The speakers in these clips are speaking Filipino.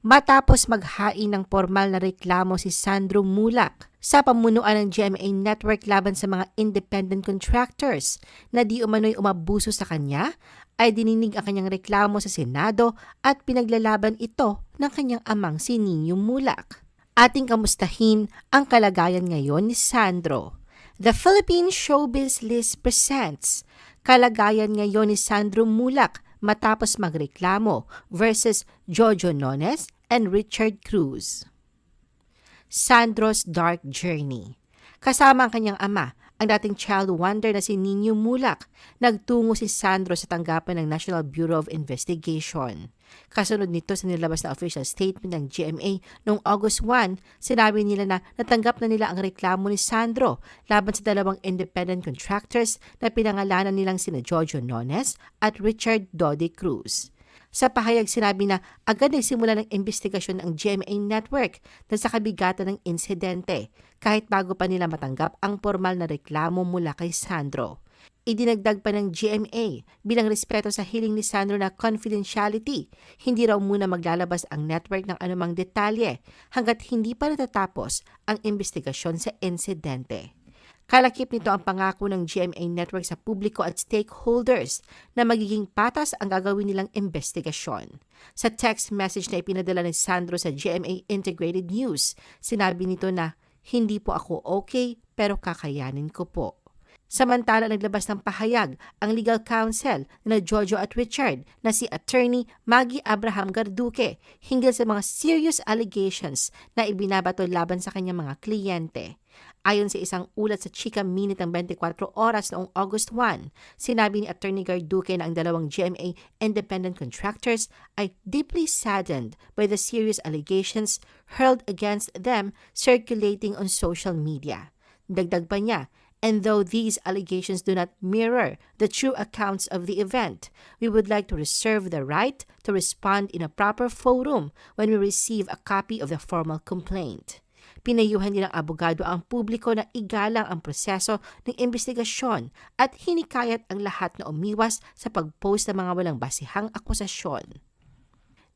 Matapos maghain ng formal na reklamo si Sandro Mulak sa pamunuan ng GMA Network laban sa mga independent contractors na di umano'y umabuso sa kanya, ay dininig ang kanyang reklamo sa Senado at pinaglalaban ito ng kanyang amang si Nino Mulak. Ating kamustahin ang kalagayan ngayon ni Sandro. The Philippine Showbiz List presents Kalagayan ngayon ni Sandro Mulak matapos magreklamo versus Jojo Nones and Richard Cruz. Sandro's Dark Journey Kasama ang kanyang ama, ang dating child wonder na si Nino Mulak, nagtungo si Sandro sa tanggapan ng National Bureau of Investigation. Kasunod nito sa nilabas na official statement ng GMA noong August 1, sinabi nila na natanggap na nila ang reklamo ni Sandro laban sa dalawang independent contractors na pinangalanan nilang sina Jojo Nones at Richard Dodi Cruz. Sa pahayag sinabi na agad nagsimula ng investigasyon ng GMA Network na sa kabigatan ng insidente kahit bago pa nila matanggap ang formal na reklamo mula kay Sandro. Idinagdag pa ng GMA bilang respeto sa hiling ni Sandro na confidentiality, hindi raw muna maglalabas ang network ng anumang detalye hanggat hindi pa natatapos ang investigasyon sa insidente. Kalakip nito ang pangako ng GMA Network sa publiko at stakeholders na magiging patas ang gagawin nilang investigasyon. Sa text message na ipinadala ni Sandro sa GMA Integrated News, sinabi nito na, Hindi po ako okay pero kakayanin ko po. Samantala naglabas ng pahayag ang legal counsel na Jojo at Richard na si attorney Maggie Abraham Garduque hinggil sa mga serious allegations na ibinabato laban sa kanyang mga kliyente. Ayon sa isang ulat sa Chika Minute ng 24 oras noong August 1, sinabi ni Attorney Garduque na ang dalawang GMA independent contractors ay deeply saddened by the serious allegations hurled against them circulating on social media. Dagdag pa niya, And though these allegations do not mirror the true accounts of the event, we would like to reserve the right to respond in a proper forum when we receive a copy of the formal complaint. Pinayuhan din ng abogado ang publiko na igalang ang proseso ng investigasyon at hinikayat ang lahat na umiwas sa pag-post ng mga walang basihang akusasyon.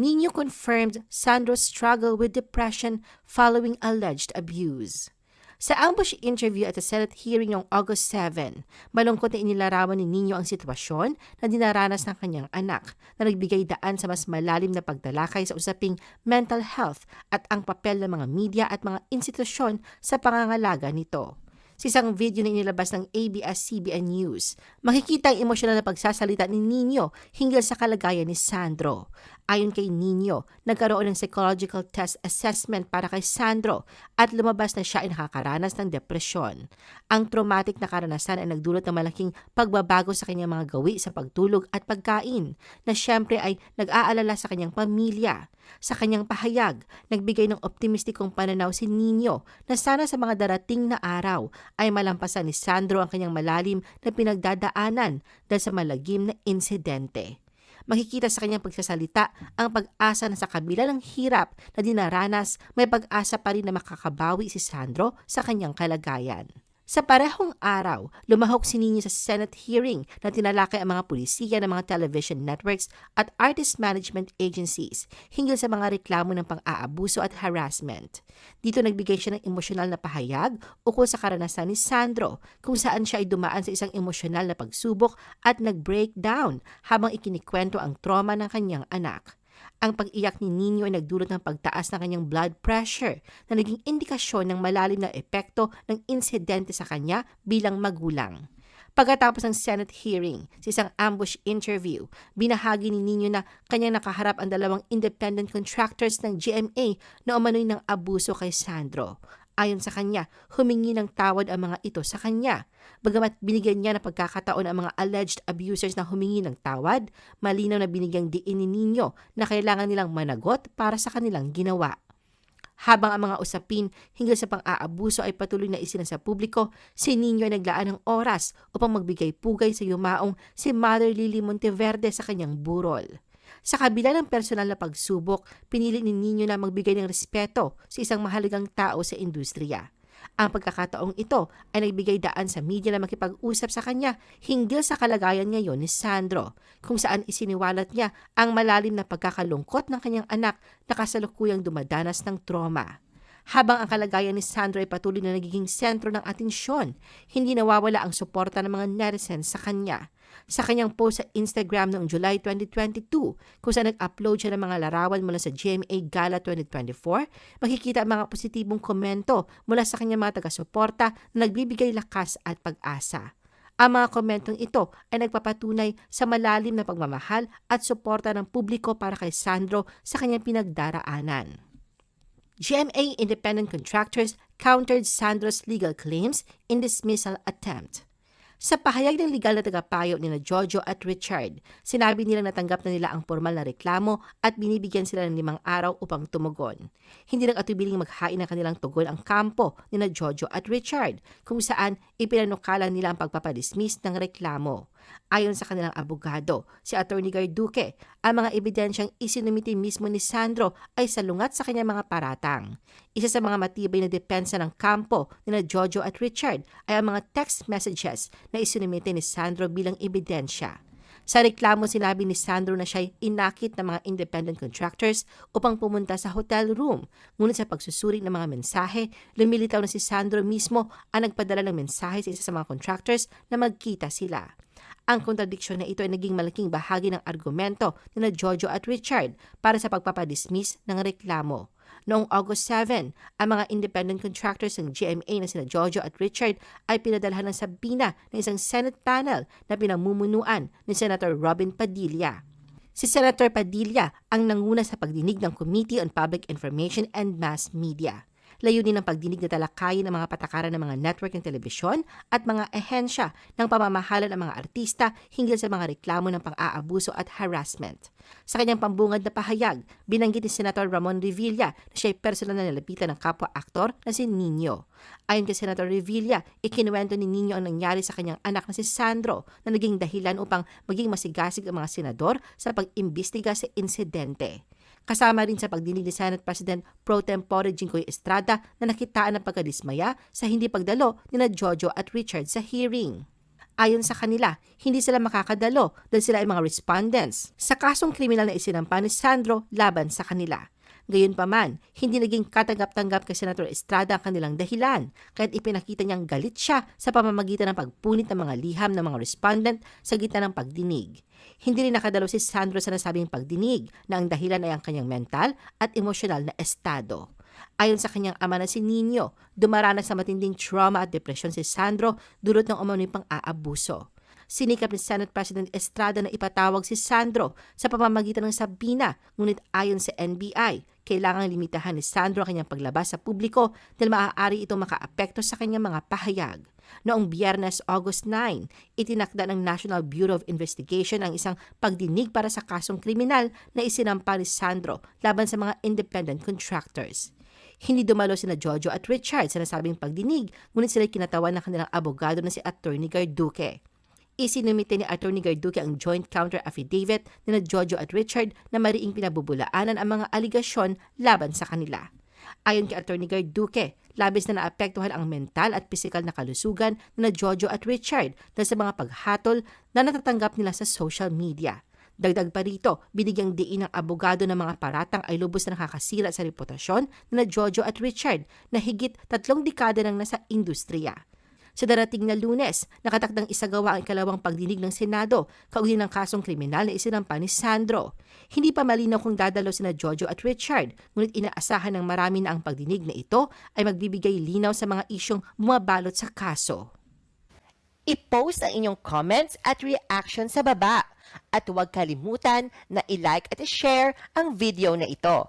Nino confirmed Sandro's struggle with depression following alleged abuse. Sa ambush interview at the Senate hearing noong August 7, malungkot na inilarawan ni Nino ang sitwasyon na dinaranas ng kanyang anak na nagbigay daan sa mas malalim na pagtalakay sa usaping mental health at ang papel ng mga media at mga institusyon sa pangangalaga nito. Sa isang video na inilabas ng ABS-CBN News, makikita ang emosyonal na pagsasalita ni Nino hinggil sa kalagayan ni Sandro. Ayon kay Nino, nagkaroon ng psychological test assessment para kay Sandro at lumabas na siya ay nakakaranas ng depresyon. Ang traumatic na karanasan ay nagdulot ng malaking pagbabago sa kanyang mga gawi sa pagtulog at pagkain na siyempre ay nag-aalala sa kanyang pamilya. Sa kanyang pahayag, nagbigay ng optimistikong pananaw si Nino na sana sa mga darating na araw ay malampasan ni Sandro ang kanyang malalim na pinagdadaanan dahil sa malagim na insidente. Makikita sa kanyang pagsasalita ang pag-asa na sa kabila ng hirap na dinaranas, may pag-asa pa rin na makakabawi si Sandro sa kanyang kalagayan. Sa parehong araw, lumahok si Nino sa Senate hearing na tinalakay ang mga pulisiya ng mga television networks at artist management agencies hinggil sa mga reklamo ng pang-aabuso at harassment. Dito nagbigay siya ng emosyonal na pahayag ukol sa karanasan ni Sandro kung saan siya ay dumaan sa isang emosyonal na pagsubok at nag-breakdown habang ikinikwento ang trauma ng kanyang anak. Ang pag-iyak ni Nino ay nagdulot ng pagtaas ng kanyang blood pressure na naging indikasyon ng malalim na epekto ng insidente sa kanya bilang magulang. Pagkatapos ng Senate hearing, sa isang ambush interview, binahagi ni Nino na kanyang nakaharap ang dalawang independent contractors ng GMA na umano'y ng abuso kay Sandro. Ayon sa kanya, humingi ng tawad ang mga ito sa kanya. Bagamat binigyan niya ng pagkakataon ang mga alleged abusers na humingi ng tawad, malinaw na binigyang diin ni Nino na kailangan nilang managot para sa kanilang ginawa. Habang ang mga usapin hinggil sa pang-aabuso ay patuloy na isinasa publiko, si Nino ay naglaan ng oras upang magbigay pugay sa yumaong si Mother Lily Monteverde sa kanyang burol. Sa kabila ng personal na pagsubok, pinili ni Nino na magbigay ng respeto sa isang mahalagang tao sa industriya. Ang pagkakataong ito ay nagbigay daan sa media na makipag-usap sa kanya hinggil sa kalagayan ngayon ni Sandro, kung saan isiniwalat niya ang malalim na pagkakalungkot ng kanyang anak na kasalukuyang dumadanas ng trauma. Habang ang kalagayan ni Sandro ay patuloy na nagiging sentro ng atensyon, hindi nawawala ang suporta ng mga netizens sa kanya. Sa kanyang post sa Instagram noong July 2022, kung saan nag-upload siya ng mga larawan mula sa GMA Gala 2024, makikita ang mga positibong komento mula sa kanyang mga taga-suporta na nagbibigay lakas at pag-asa. Ang mga komentong ito ay nagpapatunay sa malalim na pagmamahal at suporta ng publiko para kay Sandro sa kanyang pinagdaraanan. GMA independent contractors countered Sandro's legal claims in dismissal attempt. Sa pahayag ng legal na tagapayo ni na Jojo at Richard, sinabi nilang natanggap na nila ang formal na reklamo at binibigyan sila ng limang araw upang tumugon. Hindi nang atubiling maghain ng kanilang tugon ang kampo ni na Jojo at Richard, kung saan ipinanukala nila ang pagpapadismiss ng reklamo. Ayon sa kanilang abogado, si Attorney Garduque, ang mga ebidensyang isinumiti mismo ni Sandro ay salungat sa kanyang mga paratang. Isa sa mga matibay na depensa ng kampo ni na Jojo at Richard ay ang mga text messages na isinumiti ni Sandro bilang ebidensya. Sa reklamo sinabi ni Sandro na siya'y inakit ng mga independent contractors upang pumunta sa hotel room. Ngunit sa pagsusuri ng mga mensahe, lumilitaw na si Sandro mismo ang nagpadala ng mensahe sa isa sa mga contractors na magkita sila. Ang kontradiksyon na ito ay naging malaking bahagi ng argumento ni na Jojo at Richard para sa pagpapadismiss ng reklamo. Noong August 7, ang mga independent contractors ng GMA na sina Jojo at Richard ay pinadalhan ng sabina ng isang Senate panel na pinamumunuan ni Senator Robin Padilla. Si Senator Padilla ang nanguna sa pagdinig ng Committee on Public Information and Mass Media. Layunin ng pagdinig na talakayin ng mga patakaran ng mga network ng telebisyon at mga ehensya ng pamamahala ng mga artista hinggil sa mga reklamo ng pang-aabuso at harassment. Sa kanyang pambungad na pahayag, binanggit ni Senator Ramon Revilla na siya ay personal na nalapitan ng kapwa-aktor na si Nino. Ayon kay Senator Revilla, ikinuwento ni Nino ang nangyari sa kanyang anak na si Sandro na naging dahilan upang maging masigasig ang mga senador sa pag-imbestiga sa insidente. Kasama rin sa pagdinig ni Senate President Pro Tempore Jinggoy Estrada na nakitaan ng pagkadismaya sa hindi pagdalo ni na Jojo at Richard sa hearing. Ayon sa kanila, hindi sila makakadalo dahil sila ay mga respondents sa kasong kriminal na isinampa ni Sandro laban sa kanila. Gayunpaman, hindi naging katanggap-tanggap kay Senator Estrada ang kanilang dahilan, kaya't ipinakita niyang galit siya sa pamamagitan ng pagpunit ng mga liham ng mga respondent sa gitna ng pagdinig. Hindi rin nakadalo si Sandro sa nasabing pagdinig na ang dahilan ay ang kanyang mental at emosyonal na estado. Ayon sa kanyang ama na si Nino, dumaranas sa matinding trauma at depresyon si Sandro dulot ng umano'y pang-aabuso. Sinikap ni Senate President Estrada na ipatawag si Sandro sa pamamagitan ng Sabina, ngunit ayon sa NBI, kailangang limitahan ni Sandro ang kanyang paglabas sa publiko dahil maaari itong makaapekto sa kanyang mga pahayag. Noong biyernes August 9, itinakda ng National Bureau of Investigation ang isang pagdinig para sa kasong kriminal na isinampa ni Sandro laban sa mga independent contractors. Hindi dumalo sina Jojo at Richard sa nasabing pagdinig, ngunit sila kinatawan ng kanilang abogado na si Attorney Garduque. Isinumite ni Attorney Garduque ang joint counter affidavit ni na Jojo at Richard na mariing pinabubulaanan ang mga aligasyon laban sa kanila. Ayon kay Attorney Garduque, labis na naapektuhan ang mental at pisikal na kalusugan ni na Jojo at Richard dahil sa mga paghatol na natatanggap nila sa social media. Dagdag pa rito, binigyang diin ng abogado ng mga paratang ay lubos na nakakasira sa reputasyon ni na Jojo at Richard na higit tatlong dekada nang nasa industriya. Sa darating na lunes, nakatakdang isagawa ang ikalawang pagdinig ng Senado kaugnay ng kasong kriminal na isinampa ni Sandro. Hindi pa malinaw kung dadalo sina Jojo at Richard, ngunit inaasahan ng marami na ang pagdinig na ito ay magbibigay linaw sa mga isyong bumabalot sa kaso. I-post ang inyong comments at reaction sa baba at huwag kalimutan na i-like at i-share ang video na ito.